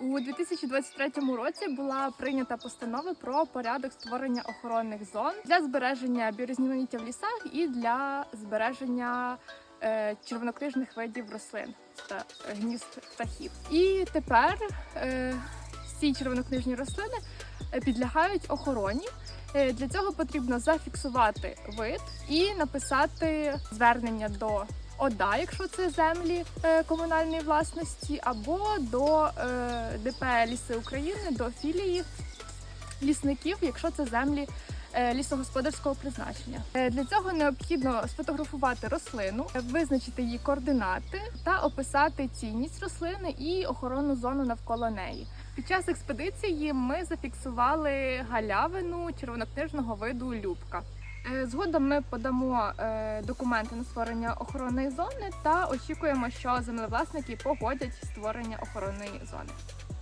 У 2023 році була прийнята постанова про порядок створення охоронних зон для збереження біорізноманіття в лісах і для збереження е, червонокнижних видів рослин та гнізд птахів. І тепер е, ці червонокнижні рослини е, підлягають охороні. Е, Для цього потрібно зафіксувати вид і написати звернення до ОДА, якщо це землі е, комунальної власності, або до е, ДП Ліси України, до філії лісників, якщо це землі е, лісогосподарського призначення. Для цього необхідно сфотографувати рослину, визначити її координати та описати цінність рослини і охоронну зону навколо неї. Під час експедиції ми зафіксували галявину червонокнижного виду любка. Е, Згодом ми подамо е, документи на створення охоронної зони та очікуємо, що землевласники погодять створення охоронної зони.